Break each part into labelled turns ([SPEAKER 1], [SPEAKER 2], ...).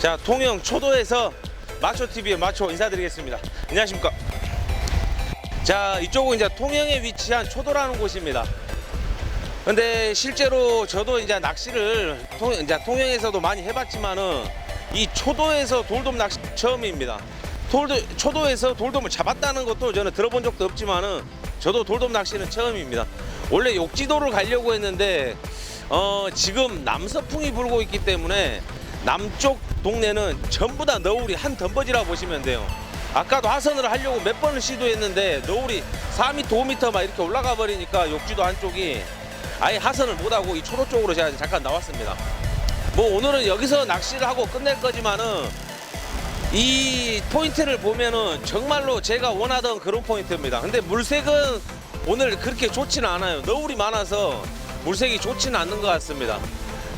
[SPEAKER 1] 자 통영 초도에서 마초 TV의 마초 인사드리겠습니다. 안녕하십니까? 자 이쪽은 이제 통영에 위치한 초도라는 곳입니다. 근데 실제로 저도 이제 낚시를 통, 이제 통영에서도 많이 해봤지만은 이 초도에서 돌돔 낚시 처음입니다. 돌도, 초도에서 돌돔을 잡았다는 것도 저는 들어본 적도 없지만은 저도 돌돔 낚시는 처음입니다. 원래 욕지도를 가려고 했는데 어, 지금 남서풍이 불고 있기 때문에 남쪽 동네는 전부 다 너울이 한 덤버지라 보시면 돼요. 아까도 하선을 하려고 몇 번을 시도했는데 너울이 4m, 5m 막 이렇게 올라가 버리니까 욕지도 한쪽이 아예 하선을 못하고 이 초도 쪽으로 제가 잠깐 나왔습니다. 뭐 오늘은 여기서 낚시를 하고 끝낼 거지만은 이 포인트를 보면은 정말로 제가 원하던 그런 포인트입니다. 근데 물색은 오늘 그렇게 좋지는 않아요. 너울이 많아서 물색이 좋지는 않는 것 같습니다.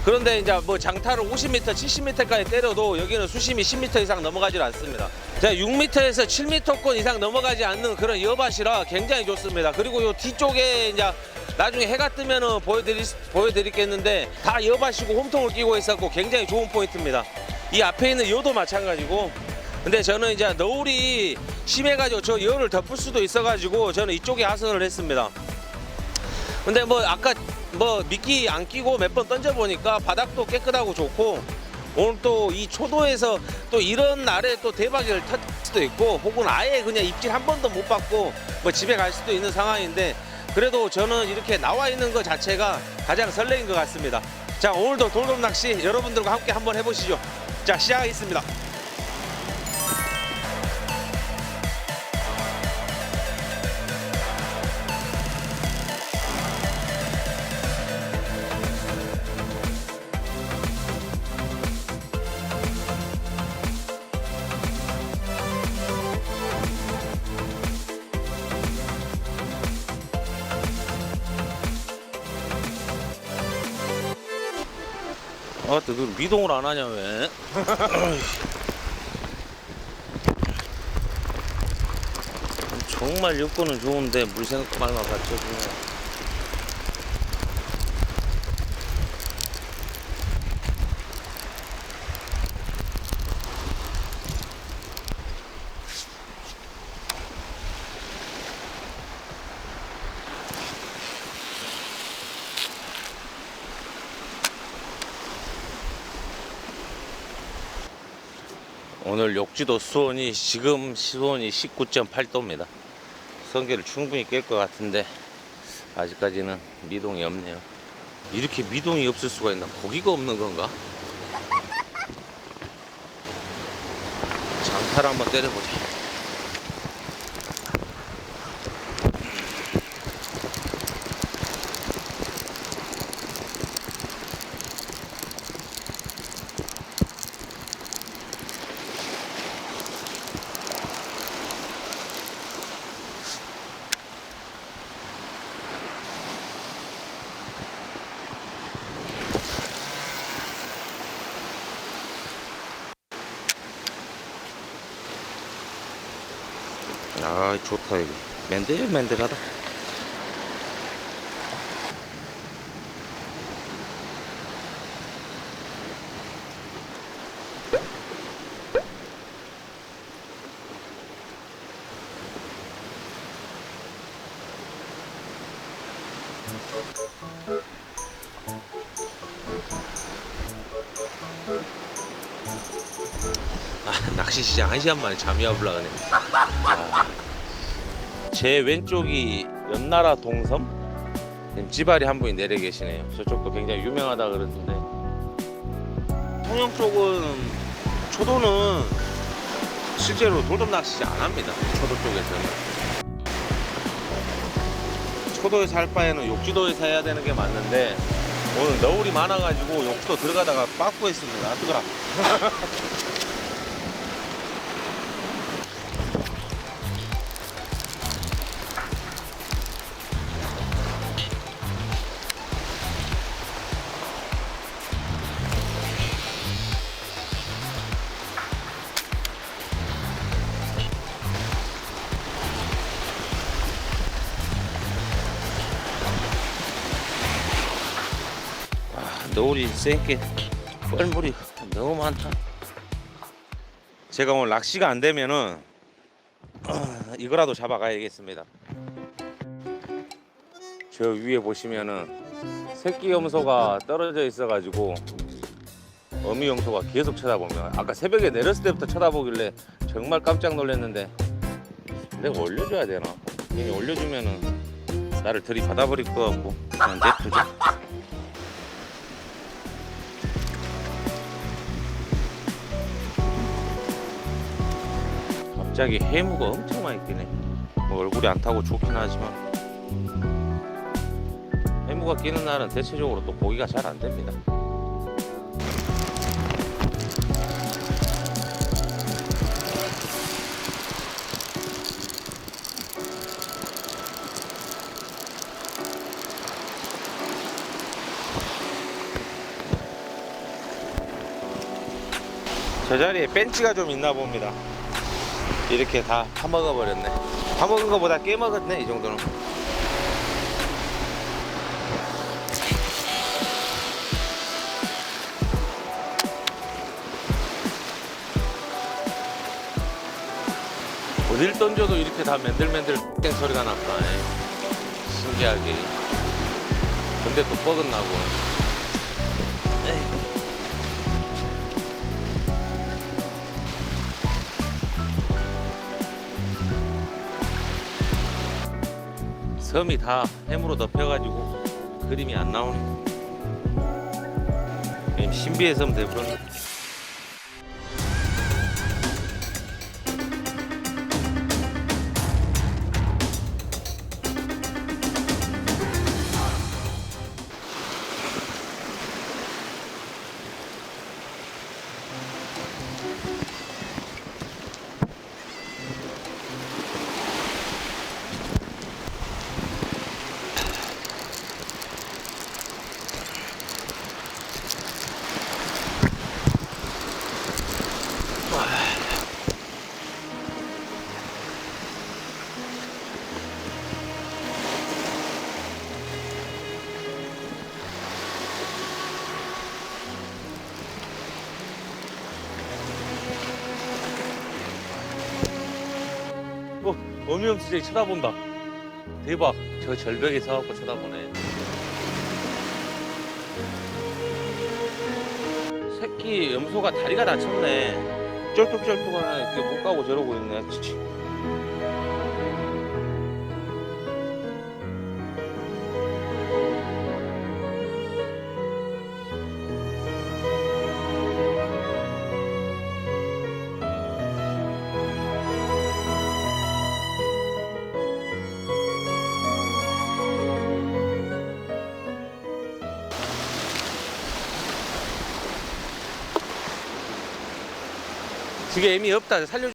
[SPEAKER 1] 그런데 이제 뭐 장타를 50m, 70m까지 때려도 여기는 수심이 10m 이상 넘어가질 않습니다. 자, 6m에서 7m권 이상 넘어가지 않는 그런 여밭이라 굉장히 좋습니다. 그리고 요 뒤쪽에 이제 나중에 해가 뜨면은 보여드리, 보여드리겠는데 다 여밭이고 홈통을 끼고 있었고 굉장히 좋은 포인트입니다. 이 앞에 있는 여도 마찬가지고 근데 저는 이제 너울이 심해가지고 저 여를 덮을 수도 있어가지고 저는 이쪽에 하선을 했습니다. 근데 뭐 아까 뭐 미끼 안 끼고 몇 번 던져 보니까 바닥도 깨끗하고 좋고 오늘 또 이 초도에서 또 이런 날에 또 대박을 터질 수도 있고 혹은 아예 그냥 입질 한 번도 못 받고 뭐 집에 갈 수도 있는 상황인데 그래도 저는 이렇게 나와 있는 것 자체가 가장 설레인 것 같습니다. 자 오늘도 돌돔 낚시 여러분들과 함께 한번 해보시죠. 자 시작하겠습니다. 아, 또그 미동을 안 하냐 왜? 정말 여건은 좋은데 물 생각만 갖춰 주네. 오늘 욕지도 수온이 지금 수온이 19.8도입니다. 성게를 충분히 깰 것 같은데 아직까지는 미동이 없네요. 이렇게 미동이 없을 수가 있나? 고기가 없는 건가? 장타를 한번 때려보자. 아 좋다 이거. 맨들맨들하다. 아 낚시 시장 한 시간 만에 잠이 와보려 그네 제 왼쪽이 연나라 동섬 지발이 한 분이 내려 계시네요. 저쪽도 굉장히 유명하다 그러는데 통영 쪽은 초도는 실제로 돌돔 낚시 안 합니다. 초도 쪽에서는 초도에서 할 바에는 욕지도에서 해야 되는 게 맞는데 오늘 너울이 많아가지고 욕도 들어가다가 빠꾸했습니다. 아, 뜨거라. 너울이 센게 뻘물이 너무 많다. 제가 오늘 낚시가 안 되면은 어, 이거라도 잡아가야겠습니다. 저 위에 보시면은 새끼 염소가 떨어져 있어가지고 어미 염소가 계속 쳐다보면 아까 새벽에 내렸을 때부터 쳐다보길래 정말 깜짝 놀랐는데 내가 올려줘야 되나? 괜히 올려주면은 나를 들이받아 버릴 것 같고 그냥 냅두 갑자기 해무가 엄청 많이 끼네. 뭐 얼굴이 안 타고 좋긴 하지만 해무가 끼는 날은 대체적으로 또 고기가 잘 안 됩니다. 저 자리에 벤치가 좀 있나 봅니다. 이렇게 다 파먹어 버렸네. 파먹은 거보다 깨먹었네 이 정도는. 어딜 던져도 이렇게 다 맨들맨들 땡 소리가 났다. 에이. 신기하게. 근데 또 뻐긋 나고. 섬이 다 해무로 덮여가지고 그림이 안 나오네. 신비의 섬 돼버렸 어, 어미엄수제이 쳐다본다. 대박. 저 절벽에 서갖고 쳐다보네. 새끼 염소가 다리가 다쳤네. 쩔뚝쩔뚝하네. 그게 못 가고 저러고 있네. 그게 애미 없다. 살려.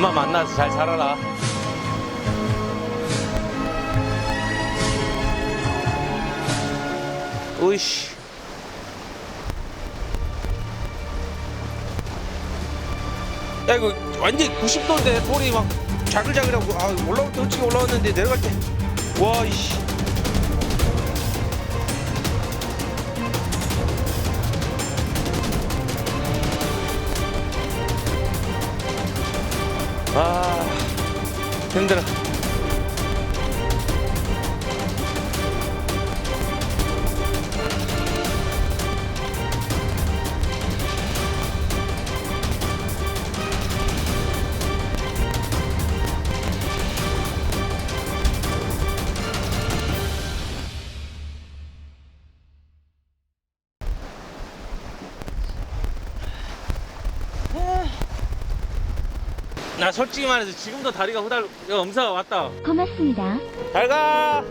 [SPEAKER 1] 엄마 만나서 잘 살아라. 으이씨. 야 이거 완전 90도인데 돌이 막 자글자글하고 아 올라올 때 어떻게 올라왔는데 내려갈 때 와 이씨 힘들어 나 솔직히 말해서 지금도 다리가 후달 야, 엄사가 왔다.
[SPEAKER 2] 고맙습니다.
[SPEAKER 1] 잘가!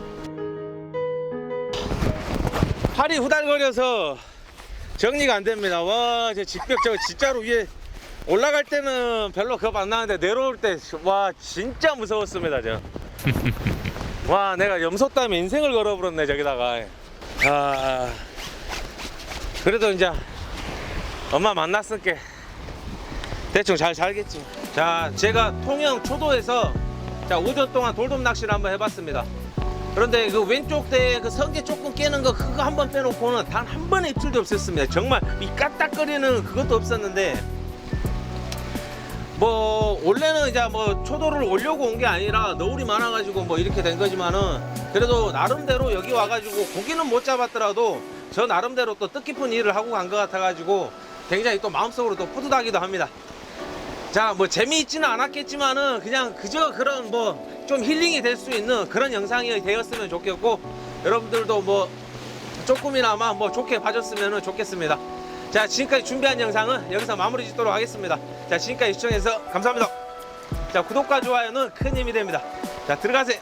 [SPEAKER 1] 팔이 후달거려서 정리가 안 됩니다. 와저 직벽 저거 진짜로 위에 올라갈 때는 별로 겁 안 나는데 내려올 때 와 진짜 무서웠습니다 저와 내가 염소 때문에 인생을 걸어버렸네 저기다가. 아 그래도 이제 엄마 만났을게. 대충 잘 살겠지 자 제가 통영 초도에서 자 오전 동안 돌돔 낚시를 한번 해봤습니다 그런데 그 왼쪽 대그 성게 조금 깨는 거 그거 한 번 빼놓고는 단 한 번의 입질도 없었습니다 정말 이 까딱거리는 그것도 없었는데 뭐 원래는 이제 뭐 초도를 오려고 온 게 아니라 너울이 많아가지고 뭐 이렇게 된 거지만은 그래도 나름대로 여기 와가지고 고기는 못 잡았더라도 저 나름대로 또 뜻깊은 일을 하고 간 것 같아가지고 굉장히 또 마음속으로 또 뿌듯하기도 합니다. 자, 뭐 재미있지는 않았겠지만은 그냥 그저 그런 뭐 좀 힐링이 될 수 있는 그런 영상이 되었으면 좋겠고 여러분들도 뭐 조금이나마 뭐 좋게 봐줬으면 좋겠습니다. 자, 지금까지 준비한 영상은 여기서 마무리 짓도록 하겠습니다. 자, 지금까지 시청해주셔서 감사합니다. 자, 구독과 좋아요는 큰 힘이 됩니다. 자, 들어가세요.